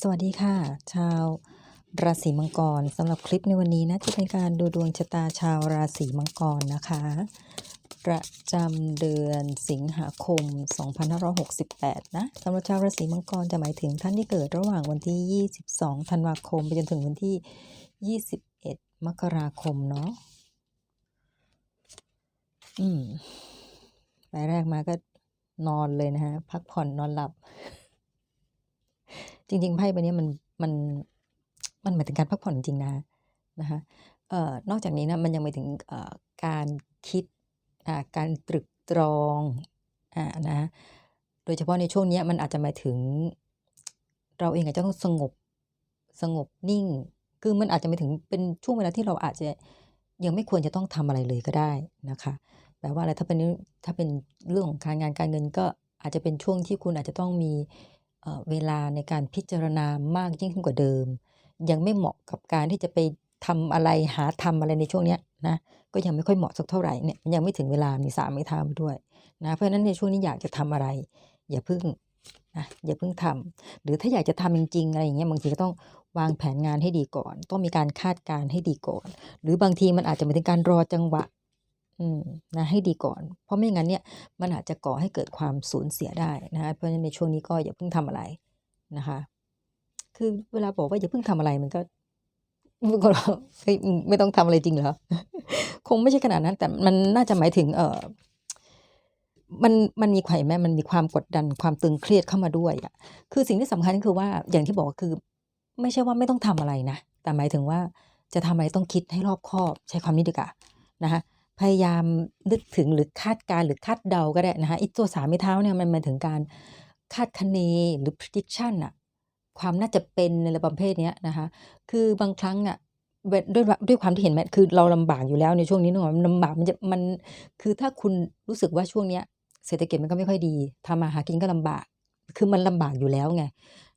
สวัสดีค่ะ ชาวราศีมังกรสำหรับคลิปในวันนี้นะจะเป็นการดูดวงชะตาชาวราศีมังกรนะคะ ประจำเดือนสิงหาคม 2568 นะสำหรับชาวราศีมังกรจะหมายถึงท่านที่เกิดระหว่างวันที่ 22 ธันวาคม ไปจนถึงวันที่ 21 มกราคมเนาะอืมรายแรกมาก็นอนเลยนะฮะ พักผ่อนนอนหลับ จริง ๆ ไพ่ใบนี้มันมันมันหมายถึงการพักผ่อนจริงๆนะนะคะเอ่อนอกจากนี้นะมันยังหมายถึงเอ่อการคิดอ่าการตรึกตรองอ่านะโดยเฉพาะในช่วงนี้มันอาจจะหมายถึง เราเองอาจจะต้องสงบสงบนิ่ง คือมันอาจจะหมายถึงเป็นช่วงเวลาที่เราอาจจะยังไม่ควรจะต้องทำอะไรเลยก็ได้นะคะแปลว่าอะไรถ้าเป็นถ้าเป็นเรื่องของการงานการเงินก็อาจจะเป็นช่วงที่คุณอาจจะต้องมี เวลาในการพิจารณามากยิ่งขึ้นกว่าเดิม ยังไม่เหมาะกับการที่จะไปทำอะไรหาทำอะไรในช่วงเนี้ยนะก็ยังไม่ค่อยเหมาะสักเท่าไหร่เนี่ยยังไม่ถึงเวลามีสามไม่ทำด้วยนะเพราะฉะนั้นในช่วงนี้อยากจะทำอะไร อย่าเพิ่งนะอย่าเพิ่งทำหรือถ้าอยากจะทำจริงๆอะไรอย่างเงี้ยบางทีก็ต้องวางแผนงานให้ดีก่อน ต้องมีการคาดการณ์ให้ดีก่อน หรือบางทีมันอาจจะเป็นการรอจังหวะ อืมนะให้ดีก่อน เพราะไม่งั้นเนี่ยมันอาจจะก่อให้เกิดความสูญเสียได้นะคะเพราะฉะนั้นในช่วงนี้ก็อย่าเพิ่งทำอะไรนะคะ คือเวลาบอกว่าอย่าเพิ่งทำอะไรมันก็มันก็เฮ้ยไม่ต้องทำอะไรจริงเหรอคงไม่ใช่ขนาดนั้น แต่มันน่าจะหมายถึง เออมันมันมีไข่แม่มันมีความกดดันความตึงเครียดเข้ามาด้วยอะคือสิ่งที่สำคัญก็คือว่าอย่างที่บอกคือ ไม่ใช่ว่าไม่ต้องทำอะไรนะแต่หมายถึงว่าจะทำอะไรต้องคิดให้รอบคอบ ใช้ความนี้ดีกว่านะคะ พยายามนึกถึงหรือคาดการ์หรือคาดเดาก็ได้นะคะไอ้ตัวสามไม้เท้าเนี่ยมันหมายถึงการคาดคะเนหรือ prediction อะความน่าจะเป็นในระประเภทเนี้ยนะคะ คือบางครั้งอะด้วยด้วยความที่เห็นไหมคือเราลำบากอยู่แล้วในช่วงนี้นึกออกมันลำบากมันจะมันคือถ้าคุณรู้สึกว่าช่วงเนี้ยเศรษฐกิจมันก็ไม่ค่อยดีทำมาหากินก็ลำบาก คือมันลำบากอยู่แล้วไง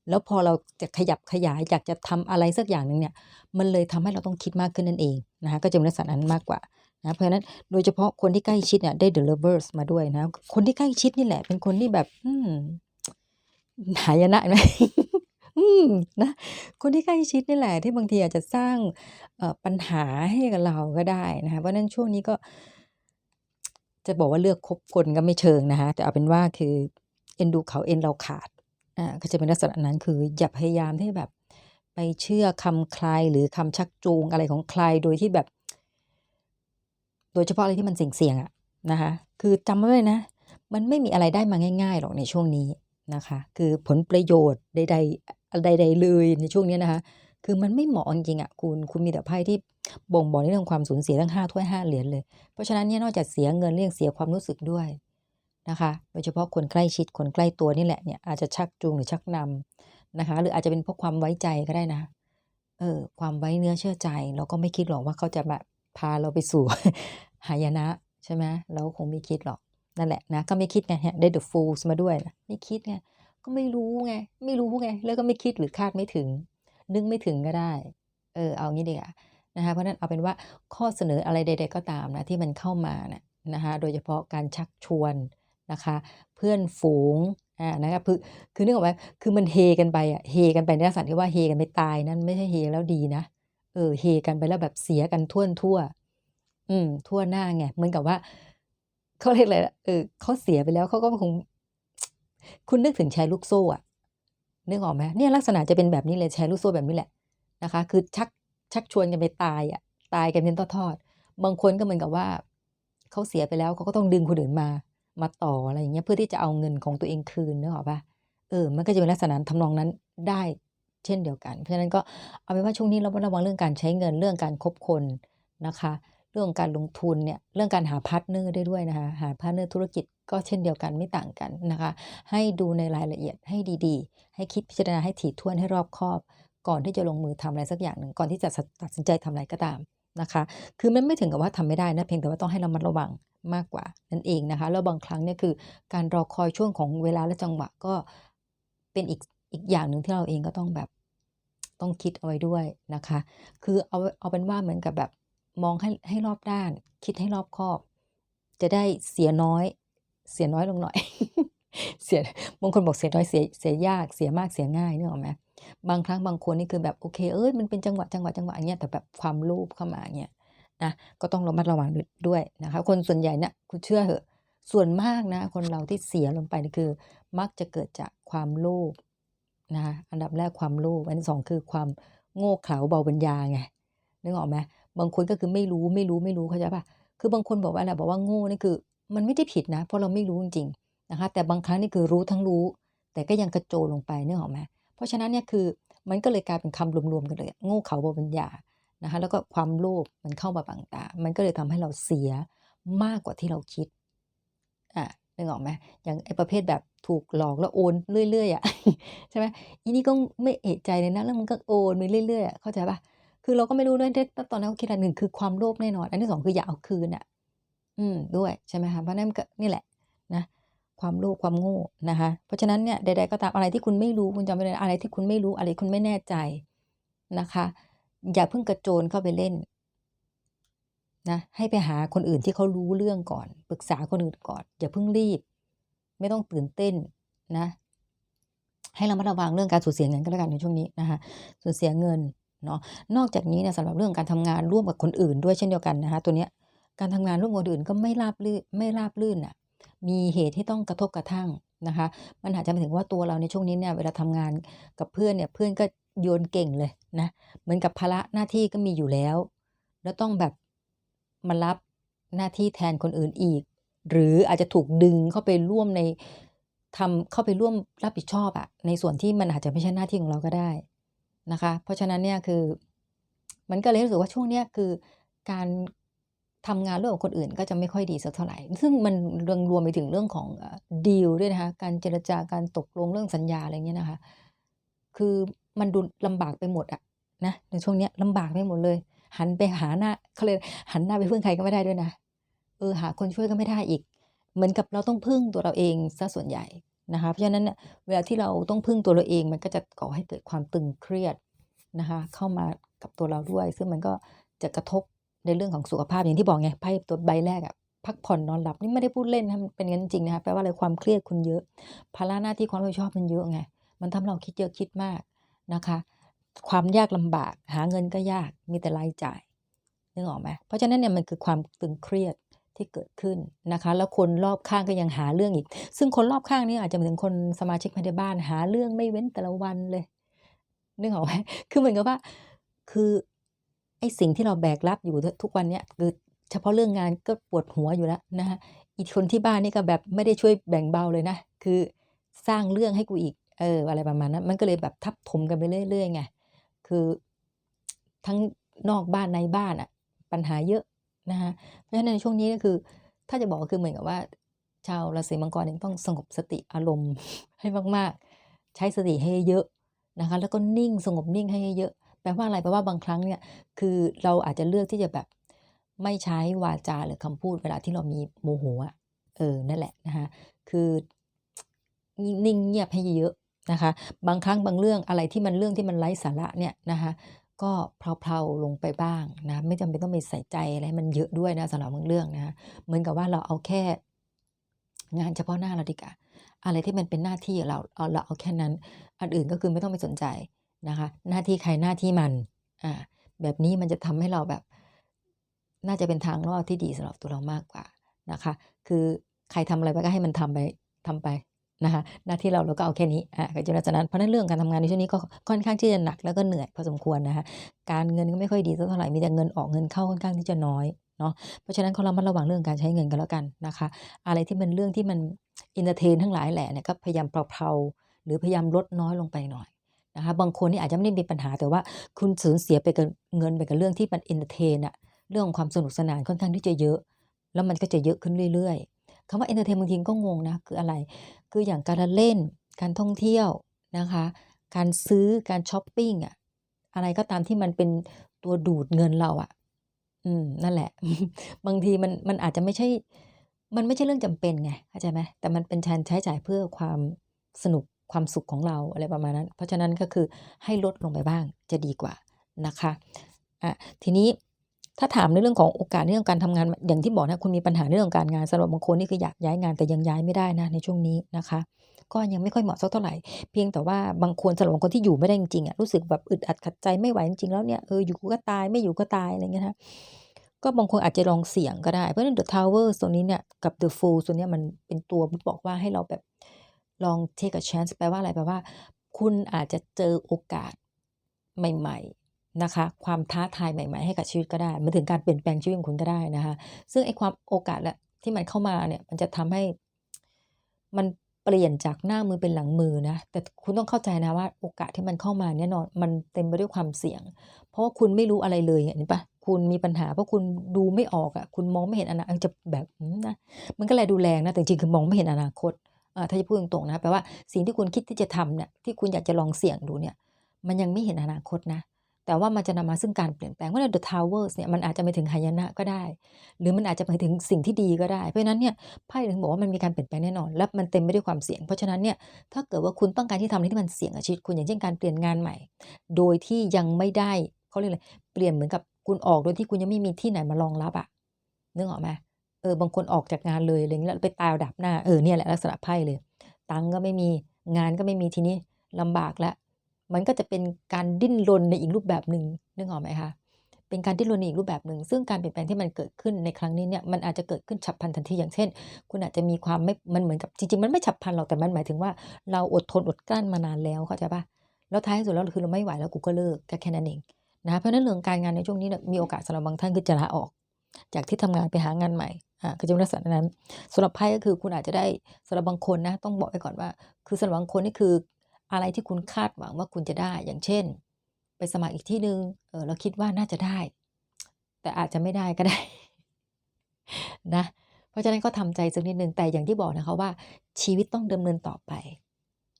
แล้วพอเราจะขยับขยายอยากจะทำอะไรสักอย่างหนึ่งเนี่ย มันเลยทำให้เราต้องคิดมากขึ้นนั่นเองนะคะก็จะเป็นลักษณะนั้นมากกว่า นะเพราะนั้นโดยเฉพาะคนที่ใกล้ชิดเนี่ยได้ the lovers มาด้วยนะ คนที่ใกล้ชิดนี่แหละ เป็นคนที่แบบอืหายนะไหมอืมนะคนที่ใกล้ชิดนี่แหละ ที่บางทีอาจจะสร้างปัญหาให้กับเราก็ได้นะคะเพราะนั้นช่วงนี้ก็ จะบอกว่าเลือกคบคนก็ไม่เชิงนะคะแต่เอาเป็นว่าคือเอ็นดูเขาเอ็นเราขาดอ่าก็จะเป็นลักษณะนั้นคืออย่าพยายามที่แบบ ไปเชื่อคำใครหรือคำชักจูงอะไรของใครโดยที่แบบ โดยเฉพาะอะไรที่มันเสี่ยงๆอะนะคะ คือจำไว้เลยนะ มันไม่มีอะไรได้มาง่าย ๆ หรอกในช่วงนี้นะคะ คือผลประโยชน์ใดๆใดๆเลยในช่วงนี้นะคะ คือมันไม่เหมาะจริงๆอะคุณคุณมีแต่ไพ่ที่บ่งบอกในเรื่องความสูญเสียทั้งห้าถ้วยห้าเหรียญเลย เพราะฉะนั้นเนี่ยนอกจากเสียเงินเรื่องเสียความรู้สึกด้วยนะคะโดยเฉพาะคนใกล้ชิดคนใกล้ตัวนี่แหละเนี่ยอาจจะชักจูงหรือชักนำนะคะ หรืออาจจะเป็นเพราะความไว้ใจก็ได้นะ เออ ความไว้เนื้อเชื่อใจ เราก็ไม่คิดหรอกว่าเขาจะแบบ พาเราไปสู่หายนะใช่ไหมเราคงไม่คิดหรอกนั่นแหละนะก็ไม่คิดไงได้ the fools มาด้วยนะไม่คิดไงก็ไม่รู้ไงไม่รู้ไงแล้วก็ไม่คิดหรือคาดไม่ถึง นึกไม่ถึงก็ได้ เออเอางี้ดีกว่านะคะเพราะนั้นเอาเป็นว่าข้อเสนออะไรใด ๆ ก็ตามนะที่มันเข้ามานะนะคะโดยเฉพาะการชักชวนนะคะเพื่อนฝูงอ่านะคะคือคือนึกออกไหมคือมันเฮกันไปอะเฮกันไปในลักษณะที่ว่าเฮกันไปตายนั่นไม่ใช่เฮแล้วดีนะ เออเฮกันไปแล้วแบบเสียกันทั่วทั่ว อืม ทั่วหน้าไงเหมือนกับว่าเขาเรียกอะไรเออเขาเสียไปแล้วเขาก็คง คุณนึกถึงแชร์ลูกโซ่อะนึกออกไหมเนี่ยลักษณะจะเป็นแบบนี้เลยแชร์ลูกโซ่แบบนี้แหละนะคะ คือชักชักชวนกันไปตายอะตายกันเป็นทอดๆบางคนก็เหมือนกับว่าเขาเสียไปแล้วเขาก็ต้องดึงคนอื่นมา มาต่ออะไรอย่างเงี้ยเพื่อที่จะเอาเงินของตัวเองคืนนึกออกปะเออ มันก็จะเป็นลักษณะทำนองนั้นได้ เช่นเดียวกัน เพราะฉะนั้นก็เอาเป็นว่าช่วงนี้เราระวังเรื่องการใช้เงินเรื่องการคบคนนะคะ เรื่องการลงทุนเนี่ยเรื่องการหาพาร์ทเนอร์ได้ด้วยนะคะหาพาร์ทเนอร์ธุรกิจก็เช่นเดียวกันไม่ต่างกันนะคะ ให้ดูในรายละเอียดให้ดีๆ ให้คิดพิจารณาให้ถี่ถ้วนให้รอบคอบ ก่อนที่จะลงมือทำอะไรสักอย่างหนึ่งก่อนที่จะตัดสินใจทำอะไรก็ตามนะคะ คือมันไม่ถึงกับว่าทำไม่ได้นะเพียงแต่ว่าต้องให้เรามัดระวังมากกว่านั่นเองนะคะแล้วบางครั้งเนี่ยคือการรอคอยช่วงของเวลาและจังหวะก็เป็นอีกอีกอย่างหนึ่งที่เราเองก็ต้องแบบ ต้องคิดเอาไว้ด้วยนะคะ คือเอาเอาเป็นว่าเหมือนกับแบบมองให้ให้รอบด้าน คิดให้รอบคอบ จะได้เสียน้อย เสียน้อยลงหน่อย เสียบางคนบอกเสียน้อยเสียเสียยากเสียมากเสียง่ายนึกออไหมบางครั้งบางคนนี่คือแบบโอเคเอ้ยมันเป็นจังหวะจังหวะจังหวะอย่างเงี้ยแต่แบบความโลภเข้ามาเงี้ยนะก็ต้องระมัดระวังด้วยนะคะ คนส่วนใหญ่เนี่ยคุณเชื่อเหอะส่วนมากนะ คนเราที่เสียลงไปนี่คือ มักจะเกิดจากความโลภ นะคะอันดับแรกความโลภอันที่2คือความโง่เขลาเบาปัญญาไงนึกออกไหมบางคนก็คือไม่รู้ไม่รู้ไม่รู้เข้าใจเปล่า?คือบางคนบอกว่าอะไรบอกว่าโง่นี่คือ มันไม่ได้ผิดนะ เพราะเราไม่รู้จริงๆนะคะ แต่บางครั้งนี่คือรู้ทั้งรู้ แต่ก็ยังกระโจนลงไปนึกออกไหมเพราะฉะนั้นเนี่ยคือมันก็เลยกลายเป็นคำรวมๆกันเลย โง่เขลาเบาปัญญานะคะ แล้วก็ความโลภมันเข้ามาบังตา มันก็เลยทำให้เราเสียมากกว่าที่เราคิดอา นึกออกไหมอย่างไอ้ประเภทแบบถูกหลอกแล้วโอนเรื่อยๆอะใช่ไหมอีนี่ก็ไม่เอะใจเลยนะ แล้วมันก็โอนไปเรื่อยๆอะเข้าใจปล่า?คือเราก็ไม่รู้ด้วยตอนนั้นเขาคิดอะไร1คือความโลภแน่นอน อันที่2คืออยากเอาคืนน่ะ อืมด้วยใช่ไหมคะเพราะนั้นก็นี่แหละนะความโลภความโง่นะคะ เพราะฉะนั้นเนี่ยใดๆก็ตามอะไรที่คุณไม่รู้คุณจำไว้เลยนอะไรที่คุณไม่รู้อะไรคุณไม่แน่ใจนะคะ อย่าเพิ่งกระโจนเข้าไปเล่น นะให้ไปหาคนอื่นที่เขารู้เรื่องก่อน ปรึกษาคนอื่นก่อน อย่าเพิ่งรีบ ไม่ต้องตื่นเต้นนะ ให้เระมัดระวังเรื่องการสูญเสียเงินก็แล้วกันในช่วงนี้นะคะสูญเสียเงินเนาะนอกจากนี้เนี่ยสำหรับเรื่องการทำงานร่วมกับคนอื่นด้วยเช่นเดียวกันนะคะตัวเนี้ยการทำงานร่วมกับคนอื่นก็ไม่ราบรื่นไม่ราบรื่นน่ะมีเหตุที่ต้องกระทบกระทั่งนะคะมันอาจจะหมายถึงว่าตัวเราในช่วงนี้เนี่ยเวลาทำงานกับเพื่อนเนี่ยเพื่อนก็โยนเก่งเลยนะเหมือนกับภาระหน้าที่ก็มีอยู่แล้ว แล้วต้องแบบ มารับหน้าที่แทนคนอื่นอีก หรืออาจจะถูกดึงเข้าไปร่วมในทำเข้าไปร่วมรับผิดชอบอะในส่วนที่มันอาจจะไม่ใช่หน้าที่ของเราก็ได้นะคะ เพราะฉะนั้นเนี่ยคือ มันก็เลยรู้สึกว่าช่วงเนี้ยคือการทำงานร่วมกับคนอื่นก็จะไม่ค่อยดีสักเท่าไหร่ ซึ่งมันยังรวมไปถึงเรื่องของดีลด้วยนะคะ การเจรจาการตกลงเรื่องสัญญาอะไรเงี้ยนะคะ คือมันดูลำบากไปหมดอะนะในช่วงเนี้ยลำบากไปหมดเลย หันไปหาหน้าเขาเรียหันหน้าไปพึ่งใครก็ไม่ได้ด้วยนะ เออหาคนช่วยก็ไม่ได้อีก เหมือนกับเราต้องพึ่งตัวเราเองเสียส่วนใหญ่นะคะเพราะฉะนั้นเนี่ยเวลาที่เราต้องพึ่งตัวเราเองมันก็จะก่อให้เกิดความตึงเครียดนะคะเข้ามากับตัวเราด้วย ซึ่งมันก็จะกระทบในเรื่องของสุขภาพอย่างที่บอกไงไพ่ตัวใบแรกอะพักผ่อนนอนหลับนี่ไม่ได้พูดเล่นนะมันเป็นงั้นจริงนะคะแปลว่าอะไรความเครียดคุณเยอะภาระหน้าที่ความรับผิดชอบมันเยอะไงมันทำให้เราคิดเยอะคิดมากนะคะ ความยากลำบาก หาเงินก็ยากมีแต่รายจ่ายนึกออกไหมเพราะฉะนั้นเนี่ยมันคือความตึงเครียดที่เกิดขึ้นนะคะ แล้วคนรอบข้างก็ยังหาเรื่องอีก ซึ่งคนรอบข้างนี่อาจจะหมายถึงคนสมาชิกภายในบ้านหาเรื่องไม่เว้นแต่ละวันเลยนึกออกไหมคือเหมือนกับว่า คือไอ้สิ่งที่เราแบกรับอยู่ทุกวันเนี้ยคือเฉพาะเรื่องงานก็ปวดหัวอยู่แล้วนะคะอีกคนที่บ้านนี่ก็แบบไม่ได้ช่วยแบ่งเบาเลยนะ คือสร้างเรื่องให้กูอีก เออ อะไรประมาณนั้น มันก็เลยแบบทับถมกันไปเรื่อยๆไง คือทั้งนอกบ้านในบ้านอะปัญหาเยอะนะคะเพราะฉะนั้นในช่วงนี้ก็คือ ถ้าจะบอกก็คือเหมือนกับว่า ชาวราศีมังกรเนี่ยต้องสงบสติอารมณ์ให้มากๆ ใช้สติให้เยอะนะคะ แล้วก็นิ่งสงบนิ่งให้เยอะแปลว่าอะไรแปลว่าบางครั้งเนี่ยคือเราอาจจะเลือกที่จะแบบไม่ใช้วาจาหรือคำพูดเวลาที่เรามีโมโหอะเออนั่นแหละนะคะคือนิ่งเงียบให้เยอะ นะคะ บางครั้งบางเรื่องอะไรที่มันเรื่องที่มันไร้สาระเนี่ยนะคะก็เพลาๆลงไปบ้างนะไม่จำเป็นต้องไปใส่ใจอะไรมันเยอะด้วยนะสำหรับบางเรื่องนะะเหมือนกับว่าเราเอาแค่ งานเฉพาะหน้าเราดีกว่าอะไรที่มันเป็นหน้าที่เราเอาเราเอาแค่นั้น อันอื่นก็คือไม่ต้องไปสนใจนะคะ หน้าที่ใครหน้าที่มันอาแบบนี้มันจะทำให้เราแบบ น่าจะเป็นทางรอดที่ดีสำหรับตัวเรามากกว่านะคะ คือใครทำอะไรไปก็ให้มันทำไปทำไป นะคะหน้าที่เราเราก็เอาแค่นี้อาก็จะลักษณะนั้นเพราะนั้นเรื่องการทำงานในช่วงนี้ก็ค่อนข้างที่จะหนักแล้วก็เหนื่อยพอสมควรนะคะการเงินก็ไม่ค่อยดีสักเท่าไหร่มีแต่เงินออกเงินเข้าค่อนข้างที่จะน้อยเนาะเพราะฉะนั้นก็ระมัดระวังเรื่องการใช้เงินก็แล้วกันนะคะ อะไรที่เป็นเรื่องที่มันเอนเทอร์เทนทั้งหลายแหล่เนี่ยก็พยายามเพลาๆหรือพยายามลดน้อยลงไปหน่อยนะคะบางคนนี่อาจจะไม่ได้มีปัญหาแต่ว่าคุณสูญเสียไปกับเงินไปกับเรื่องที่มันเอนเทอร์เทนอะเรื่องความสนุกสนานค่อนข้างที่จะเยอะ แล้วมันก็จะเยอะขึ้นเรื่อย คำว่าเอนเทอร์เทนบางทีก็งงนะคืออะไร คืออย่างการเล่น การท่องเที่ยวนะคะ การซื้อการช้อปปิ้งอะอะไรก็ตามที่มันเป็นตัวดูดเงินเราอะอืมนั่นแหละ บางทีมันมันอาจจะไม่ใช่ มันไม่ใช่เรื่องจำเป็นไงเข้าใจไหมแต่มันเป็นการใช้จ่ายเพื่อความสนุกความสุขของเราอะไรประมาณนั้น เพราะฉะนั้นก็คือให้ลดลงไปบ้างจะดีกว่านะคะอาทีนี้ ถ้าถามในเรื่องของโอกาสในเรื่องการทำงานอย่างที่บอกนะคุณมีปัญหาในเรื่องการงานสำหรับบางคนนี่คืออยากย้ายงานแต่ยังย้ายไม่ได้นะในช่วงนี้นะคะ ก็ยังไม่ค่อยเหมาะสักเท่าไหร่ เพียงแต่ว่าบางคนสำหรับบางคนที่อยู่ไม่ได้จริงๆอะรู้สึกแบบอึดอัดขัดใจไม่ไหวจริงๆแล้วเนี่ยเอออยู่ก็ตายไม่อยู่ก็ตายอะไรเงี้ยนะก็บางคนอาจจะลองเสี่ยงก็ได้เพราะฉะนั้น The Tower ตรงนี้เนี่ยกับ The Fool ตัวเนี้มันเป็นตัวบอกว่าให้เราแบบลอง take a chance แปลว่าอะไรแปลว่า คุณอาจจะเจอโอกาสใหม่ๆ นะคะความท้าทายใหม่ๆให้กับชีวิตก็ได้มันถึงการเปลี่ยนแปลงชีวิตของคุณก็ได้นะคะ ซึ่งไอ้ความโอกาสแหละที่มันเข้ามาเนี่ยมันจะทำให้มันเปลี่ยนจากหน้ามือเป็นหลังมือนะแต่คุณต้องเข้าใจนะว่าโอกาสที่มันเข้ามาแน่นอนมันเต็มไปด้วยความเสี่ยง เพราะว่าคุณไม่รู้อะไรเลยเห็นปะคุณมีปัญหาเพราะคุณดูไม่ออกอะคุณมองไม่เห็นอนาคตจะแบบนะมันก็แลดูแรงนะแต่จริงคือมองไม่เห็นอนาคตอ่าถ้าจะพูดตรงๆนะแปลว่าสิ่งที่คุณคิดที่จะทำเนี่ยที่คุณอยากจะลองเสี่ยงดูเนี่ยมันยังไม่เห็นอนาคตนะ แต่ว่ามันจะนำมาซึ่งการเปลี่ยนแปลงว่า The Towers เนี่ยมันอาจจะไปถึงหายนะก็ได้ หรือมันอาจจะไปถึงสิ่งที่ดีก็ได้ เพราะฉะนั้นเนี่ยไพ่ถึงบอกว่ามันมีการเปลี่ยนแปลงแน่นอน และมันเต็มไปด้วยความเสี่ยง เพราะฉะนั้นเนี่ยถ้าเกิดว่าคุณต้องการที่ทำอะไรที่มันเสี่ยงกับชีวิตคุณอย่างเช่นการเปลี่ยนงานใหม่ โดยที่ยังไม่ได้เขาเรียกอะไรเปลี่ยนเหมือนกับคุณออกโดยที่คุณยังไม่มีที่ไหนมารองรับอะนึกออกไหมเออบางคนออกจากงานเลยอะไรเงี้ยแล้วไปตายดับหน้าเออเนี่ยแหละลักษณะไพ่เลย ตังค์ก็ไม่มีงานก็ไม่มีทีนี้ลำบากแล้ว มันก็จะเป็นการดิ้นรนในอีกรูปแบบหนึ่งนึกออกไหมคะเป็นการดิ้นรนในอีกรูปแบบหนึ่ง ซึ่งการเปลี่ยนแปลงที่มันเกิดขึ้นในครั้งนี้เนี่ยมันอาจจะเกิดขึ้นฉับพลันทันทีอย่างเช่น คุณอาจจะมีความไม่มันเหมือนกับจริงๆมันไม่ฉับพลันหรอกแต่มันหมายถึงว่าเราอดทนอดกลั้นมานานแล้วเข้าใจปะแล้วท้ายสุดแล้วคือเราไม่ไหวแล้วกูก็เลิกก็แค่นั้นเองนะเพราะนั้นเรื่องการงานในช่วงนี้เนี่ยมีโอกาสสำหรับบางท่านคือจะลาออก จากที่ทำงานไปหางานใหม่อ่าคือจะเป็นลักษณะนั้นสำหรับไพ่ก็คือคุณอาจจะได้สำหรับบางคนนะต้องบอกไปก่อนว่า คือสำหรับบางคนนี่คือ อะไรที่คุณคาดหวังว่าคุณจะได้ อย่างเช่น ไปสมัครอีกที่หนึ่งเออเราคิดว่าน่าจะได้ แต่อาจจะไม่ได้ก็ได้ นะ เพราะฉะนั้นก็ทำใจสักนิดหนึ่งแต่อย่างที่บอกนะคะว่า ชีวิตต้องดำเนินต่อไป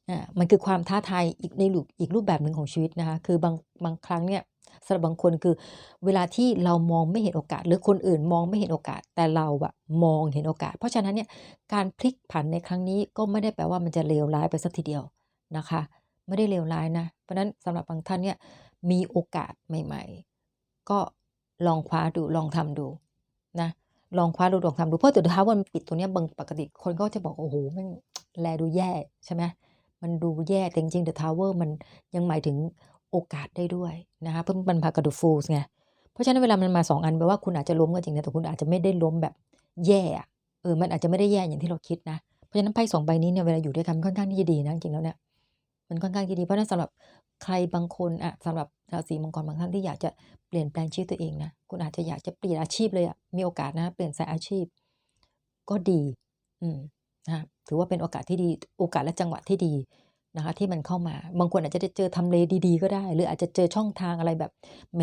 อ่ามันคือความท้าทายอีกในรูปอีกรูปแบบหนึ่งของชีวิตนะคะ คือบางบางครั้งเนี่ยสำหรับบางคนคือเวลาที่เรามองไม่เห็นโอกาส หรือคนอื่นมองไม่เห็นโอกาส แต่เราอะมองเห็นโอกาส เพราะฉะนั้นเนี่ยการพลิกผันในครั้งนี้ก็ไม่ได้แปลว่ามันจะเลวร้ายไปสักทีเดียว นะคะ ไม่ได้เลวร้ายนะ เพราะนั้นสำหรับบางท่านเนี่ยมีโอกาสใหม่ ๆ ก็ลองคว้าดูลองทำดูนะลองคว้าดูลองทำดูเพราะเดี๋ยวท้าวันปิดตัวเนี้ยบางปกติคนก็จะบอกโอ้โหมันแลดูแย่ใช่ไหมมันดูแย่แต่จริงๆ The Tower มันยังหมายถึงโอกาสได้ด้วยนะคะเพราะมันพากระดูฟูสไงเพราะฉะนั้นเวลามันมาสองอันแปลว่าคุณอาจจะล้มก็จริงนะแต่คุณอาจจะไม่ได้ล้มแบบแย่เออมันอาจจะไม่ได้แย่อย่างที่เราคิดนะเพราะฉะนั้นไพ่สองใบนี้เนี่ยเวลาอยู่ด้วยกันมันค่อนข้างที่จะดีนะจริงๆแล้วเนี่ย มันค่อนข้างที่ดีเพราะนั้นสำหรับใครบางคนอะสำหรับราศีมังกรบางท่านที่อยากจะเปลี่ยนแปลงชีวิตตัวเองนะคุณอาจจะอยากจะเปลี่ยนอาชีพเลยอะมีโอกาสนะ เปลี่ยนสายอาชีพ ก็ดี อืมนะถือว่าเป็นโอกาสที่ดีโอกาสและจังหวะที่ดีนะคะที่มันเข้ามา บางคนอาจจะได้เจอทำเลดีๆ ก็ได้ หรืออาจจะเจอช่องทางอะไรแบบ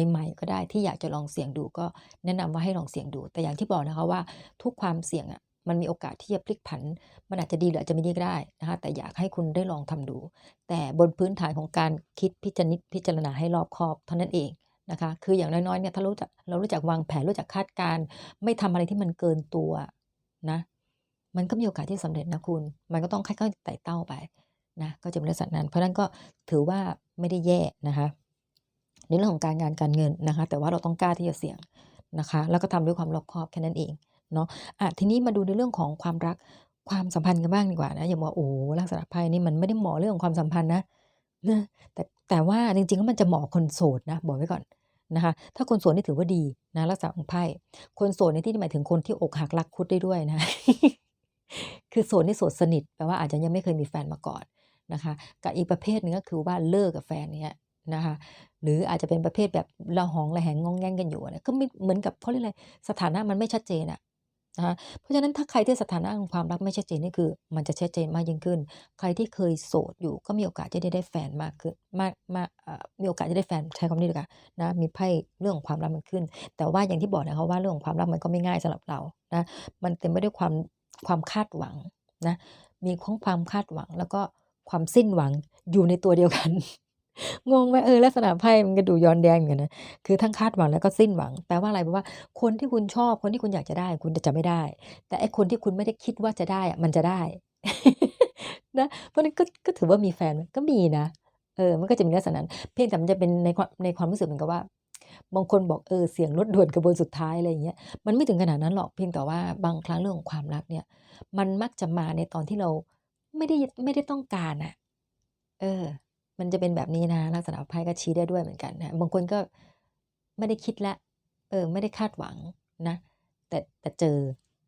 ใหม่ ๆ ก็ได้ที่อยากจะลองเสี่ยงดูก็แนะนำว่าให้ลองเสี่ยงดู แต่อย่างที่บอกนะคะว่าทุกความเสี่ยงอะ มันมีโอกาสที่จะพลิกผัน มันอาจจะดีหรืออาจจะไม่ดีก็ได้นะคะแต่อยากให้คุณได้ลองทำดู แต่บนพื้นฐานของการคิดพิจารณาพิจารณาให้รอบคอบเท่านั้นเองนะคะคืออย่างน้อยๆเนี่ยถ้ารู้จักเรารู้จักวางแผนรู้จักคาดการณ์ไม่ทำอะไรที่มันเกินตัวนะมันก็มีโอกาสที่สำเร็จนะคุณ มันก็ต้องค่อยๆไต่เต้าไปนะก็จะเป็นลักษณะนั้น เพราะนั้นก็ถือว่าไม่ได้แย่นะคะในเรื่องของการงานการเงินนะคะ แต่ว่าเราต้องกล้าที่จะเสี่ยงนะคะ แล้วก็ทำด้วยความรอบคอบแค่นั้นเอง เนาะอะทีนี้มาดูในเรื่องของความรักความสัมพันธ์กันบ้างดีกว่านะอย่าบอกโอ้ลักษณะไพ่นี่มันไม่ได้เหมาะเรื่องของความสัมพันธ์นะนะแต่แต่ว่าจริงๆแล้วมันจะเหมาะคนโสดนะบอกไว้ก่อนนะคะ ถ้าคนโสดนี่ถือว่าดีนะลักษณะของไพ่คนโสดในที่หมายถึงคนที่อกหักรักคุดได้ด้วยนะคือโสดนี่โสดสนิทแปลว่าอาจจะยังไม่เคยมีแฟนมาก่อนนะคะกับอีกประเภทหนึ่งก็คือว่าเลิกกับแฟนเนี่ยนะคะหรืออาจจะเป็นประเภทแบบละหองละแหงงองแงงกันอยู่นะก็ไม่เหมือนกับเขาเรียกอะไรสถานะมันไม่ชัดเจนอะ นะคะเพราะฉะนั้นถ้าใครที่สถานะของความรักไม่ชัดเจนนี่คือ มันจะชัดเจนมากยิ่งขึ้น ใครที่เคยโสดอยู่ก็มีโอกาสจะได้ได้แฟนมากขึ้นมากมากมีโอกาสจะได้แฟนใช้คำนี้ดีกว่านะมีไพ่เรื่องของความรักมันขึ้น แต่ว่าอย่างที่บอกนะคะว่าเรื่องของความรักมันก็ไม่ง่ายสำหรับเรานะมันเต็มไปด้วยความความคาดหวังนะมีของความคาดหวังแล้วก็ความสิ้นหวังอยู่ในตัวเดียวกัน งงไหมเออลักษณะไพ่มันก็ดูย้อนแย้งเหมือนกันนะคือทั้งคาดหวังแล้วก็สิ้นหวังแปลว่าอะไรแปลว่าคนที่คุณชอบคนที่คุณอยากจะได้ คุณจะไม่ได้ แต่ไอ้คนที่คุณไม่ได้คิดว่าจะได้อะมันจะได้นะเพราะนั้นก็ก็ถือว่ามีแฟนก็มีนะเออมันก็จะมีลักษณะนั้นเพียงแต่มันจะเป็นในความในความรู้สึกเหมือนกับว่าบางคนบอกเออเสียงรถด่วนขบวนสุดท้ายอะไรอย่างเงี้ยมันไม่ถึงขนาดนั้นหรอกเพียงแต่ว่าบางครั้งเรื่องของความรักเนี่ย มันมักจะมาในตอนที่เราไม่ได้ไม่ได้ต้องการอะเออ มันจะเป็นแบบนี้นะลักษณะไพ่ก็ชี้ได้ด้วยเหมือนกันนะบางคนก็ไม่ได้คิดล้วเออไม่ได้คาดหวังนะแต่แต่เจอ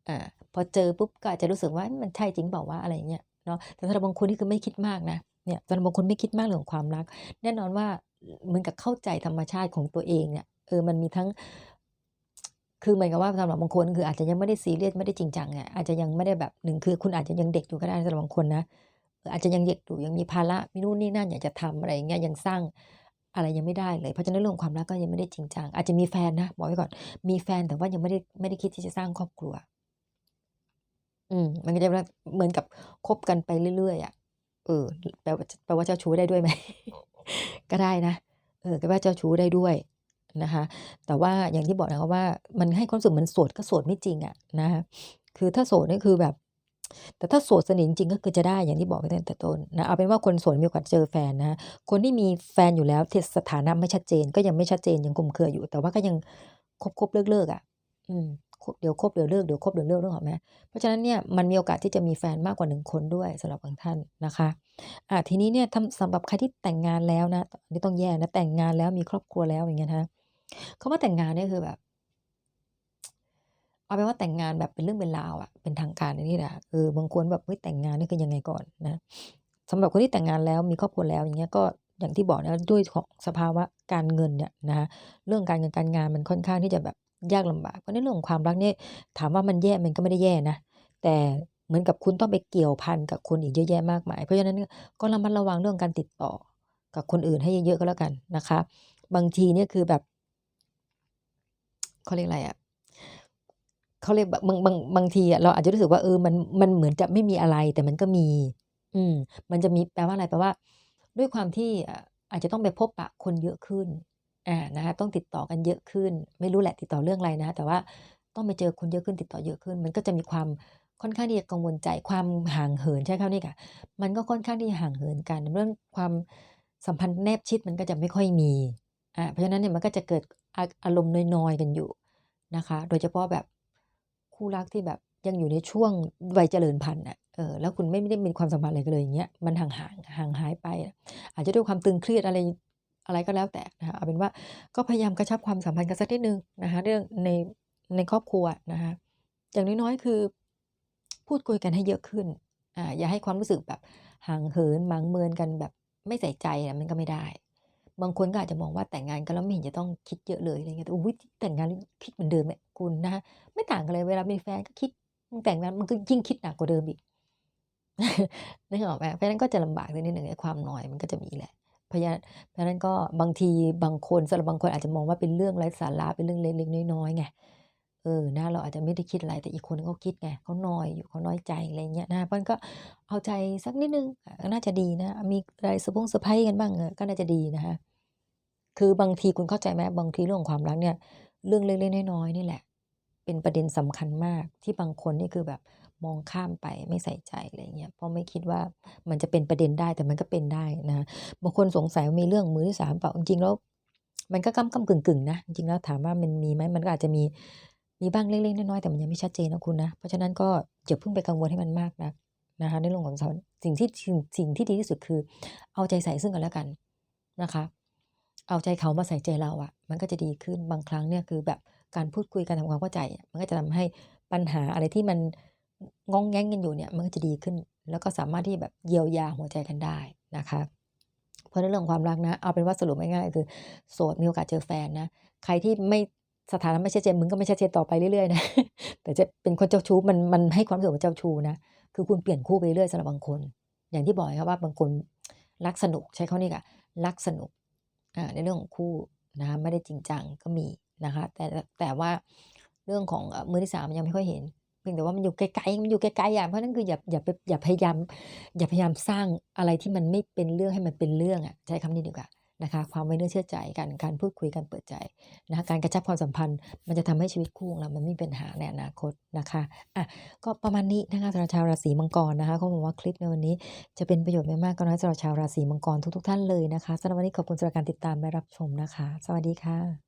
อ่าพอเจอปุ๊บก็อาจจะรู้สึกว่ามันใช่จริงเปล่าวะอะไรเงี้ยเนาะแต่สำหรับบางคนนี่คือไม่คิดมากนะเนี่ยสำหรับบางคนไม่คิดมากเรื่องความรัก แน่นอนว่าเหมือนกับเข้าใจธรรมชาติของตัวเองเนี่ยเออมันมีทั้ง คือเหมือนกับว่าสำหรับบางคนคืออาจจะยังไม่ได้ซีเรียสไม่ได้จริงจังเนี่ยอาจจะยังไม่ได้แบบหนึ่งคือคุณอาจจะยังเด็กอยู่ก็ได้สำหรับบางคนนะ อาจจะยังเด็กอยู่ยังมีภาระมีนู่นนี่นั่นอยากจะทำอะไรอย่างเงี้ยยังสร้างอะไรยังไม่ได้เลย เพราะฉะนั้นเรื่องความรักก็ยังไม่ได้จริงจังอาจจะมีแฟนนะบอกไว้ก่อน มีแฟนแต่ว่ายังไม่ได้ไม่ได้คิดที่จะสร้างครอบครัว อืม มันก็จะเหมือนกับคบกันไปเรื่อยๆอะเออแปลว่าแปลว่าเจ้าชู้ได้ด้วยไหมก็ได้นะเออก็ว่าเจ้าชู้ได้ด้วยนะคะ แต่ว่าอย่างที่บอกนะคะว่า มันให้ความรู้สึกเหมือนโสดก็โสดไม่จริงอะนะคะคือถ้าโสดนี่คือแบบ แต่ถ้าโสดสนิทจริงก็คือจะได้อย่างที่บอกไปตั้งแต่ต้นนะเอาเป็นว่าคนโสดมีโอกาสเจอแฟนนะคนที่มีแฟนอยู่แล้วเทสถานะไม่ชัดเจน ก็ยังไม่ชัดเจนยังคลุมเครืออยู่ แต่ว่าก็ยังคบคบเลิกเลิกอะ อืมเดี๋ยวคบเดี๋ยวเลิกเดี๋ยวคบเดี๋ยวเลิกนึกออกไหมเพราะฉะนั้นเนี่ยมันมีโอกาสที่จะมีแฟนมากกว่าหนึ่งคนด้วยสำหรับบางท่านนะคะอ่าทีนี้เนี่ยสำหรับใครที่แต่งงานแล้วนะนี่ต้องแยกนะแต่งงานแล้วมีครอบครัวแล้วอย่างเงี้ยนะคำว่าแต่งงานเนี่ยคือแบบ เอาเป็นว่าแต่งงานแบบเป็นเรื่องเป็นราวอะเป็นทางการอันนี้แหละเออบางคนแบบเฮ้ยแต่งงานนี่คือยังไงก่อนนะสำหรับคนที่แต่งงานแล้วมีครอบครัวแล้วอย่างเงี้ยก็อย่างที่บอกนะด้วยของสภาวะการเงินเนี่ยนะเรื่องการเงินการงานมันค่อนข้างที่จะแบบยากลำบากเพราะในเรื่องของความรักเนี่ยถามว่ามันแย่มันก็ไม่ได้แย่นะแต่เหมือนกับคุณต้องไปเกี่ยวพันกับคนอีกเยอะแยะมากมาย เพราะฉะนั้นก็ระมัดระวังเรื่องการติดต่อกับคนอื่นให้เยอะๆก็แล้วกันนะคะ บางทีเนี่ยคือแบบเขาเรียกอะไรอะ เขาเรียกบางบางบางทีอะเราอาจจะรู้สึกว่าเออมันมันเหมือนจะไม่มีอะไรแต่มันก็มี อืม มันจะมีแปลว่าอะไรแปลว่า ด้วยความที่อ่าอาจจะต้องไปพบปะคนเยอะขึ้นอ่านะคะต้องติดต่อกันเยอะขึ้น ไม่รู้แหละติดต่อเรื่องอะไรนะ แต่ว่าต้องไปเจอคนเยอะขึ้นติดต่อเยอะขึ้น มันก็จะมีความค่อนข้างที่จะกังวลใจความห่างเหินใช่คำนี้ค่ะมันก็ค่อนข้างที่ห่างเหินกัน เรื่องความสัมพันธ์แนบชิดมันก็จะไม่ค่อยมีอ่าเพราะฉะนั้นเนี่ยมันก็จะเกิดอาอารมณ์น้อยๆกันอยู่นะคะ โดยเฉพาะแบบ คู่รักที่แบบยังอยู่ในช่วงวัยเจริญพันธุ์อะเออแล้วคุณไม่ได้มีความสัมพันธ์อะไรกันเลยอย่างเงี้ยมันห่างห่างห่างหายไปอาจจะด้วยความตึงเครียดอะไรอะไรก็แล้วแต่นะคะเอาเป็นว่าก็พยายามกระชับความสัมพันธ์กันสักนิดนึงนะคะเรื่องในในครอบครัวนะคะอย่างน้อยๆ คือพูดคุยกันให้เยอะขึ้นอ่าอย่าให้ความรู้สึกแบบห่างเหินหมางเมินกันแบบไม่ใส่ใจอะมันก็ไม่ได้ บางคนก็อาจจะมองว่าแต่งงานกันแล้วไม่เห็นจะต้องคิดเยอะเลยอะไรเงี้ยแต่อุ๊ยแต่งงานคิดเหมือนเดิมเนี่ยคุณนะคะไม่ต่างกันเลยเวลามีแฟนก็คิดมึงแต่งงานมันก็ยิ่งคิดหนักกว่าเดิมอีกนึกออกไหมเพราะนั้นก็จะลำบากนิดหนึ่งไอ้ความหน่อยมันก็จะมีแหละเพราะฉะนั้นก็บางทีบางคนสำหรับบางคนอาจจะมองว่าเป็นเรื่องไร้สาระเป็นเรื่องเล็กๆน้อยๆไงเออนะเราอาจจะไม่ได้คิดอะไรแต่อีกคนเขาคิดไงเขานอยอยู่เขาน้อยใจอะไรเงี้ยนะเพราะนั้นก็เอาใจสักนิดนึงอะก็น่าจะดีนะ มีอะไรเซอร์พงเซอร์ไพรส์กันบ้างก็น่าจะดีนะคะ คือบางทีคุณเข้าใจไหมบางทีเรื่องความรักเนี่ย เรื่องเล็กๆน้อยๆนี่แหละ เป็นประเด็นสำคัญมากที่บางคนนี่คือแบบมองข้ามไปไม่ใส่ใจอะไรเงี้ยเพราะไม่คิดว่ามันจะเป็นประเด็นได้แต่มันก็เป็นได้นะบางคนสงสัยว่ามีเรื่องมือที่สามเปล่าจริงๆแล้วมันก็กำกำกึ่งกึ่งๆนะจริงๆแล้วถามว่ามันมีไหมมันก็อาจจะมีมีบ้างเล็กๆน้อยๆแต่มันยังไม่ชัดเจนนะคุณนะเพราะฉะนั้นก็อย่าเพิ่งไปกังวลให้มันมากนะนะคะในเรื่องของสิ่งที่สิ่งสิ่งที่ดีที่สุดคือ เอาใจใส่ซึ่งกันและกันนะคะ เอาใจเขามาใส่ใจเราอะมันก็จะดีขึ้นบางครั้งเนี่ยคือแบบการพูดคุยกันทำความเข้าใจ มันก็จะทำให้ปัญหาอะไรที่มันงองแงงกันอยู่เนี่ยมันก็จะดีขึ้น แล้วก็สามารถที่แบบเยียวยาหัวใจกันได้นะคะ เพราะในเรื่องความรักนะ เอาเป็นว่าสรุปง่ายๆคือโสดมีโอกาสเจอแฟนนะใครที่ไม่สถานะไม่ชัดเจนมึงก็ไม่ชัดเจนต่อไปเรื่อยๆนะแต่จะเป็นคนเจ้าชู้มันมันให้ความรู้สึกว่าเจ้าชู้นะคือคุณเปลี่ยนคู่ไปเรื่อยสำหรับบางคน อย่างที่บอกครับว่าบางคนรักสนุกใช้เขานี่ค่ะรักสนุก ในเรื่องของคู่นะคะไม่ได้จริงจังก็มีนะคะ แต่แต่ว่าเรื่องของมือที่สามยังไม่ค่อยเห็นเพียงแต่ว่ามันอยู่ไกลๆมันอยู่ไกลๆอย่างเพราะนั่นคืออย่าอย่าไปอย่าพยายามอย่าพยายามสร้างอะไรที่มันไม่เป็นเรื่องให้มันเป็นเรื่องอะใช้คำนี้ดีกว่า นะคะความไว้เนื้อเชื่อใจกันการพูดคุยกันเปิดใจนะคะการกระชับความสัมพันธ์ มันจะทำให้ชีวิตคู่ของเรามันไม่มีปัญหาในอนาคตนะคะอะก็ประมาณนี้นะคะสำหรับชาวราศีมังกรนะคะเขาบอกว่าคลิปในวันนี้จะเป็นประโยชน์ไม่มากก็น้อยสำหรับชาวราศีมังกรทุกๆท่านเลยนะคะสำหรับวันนี้ขอบคุณสำหรับการติดตามและรับชมนะคะ สวัสดีค่ะ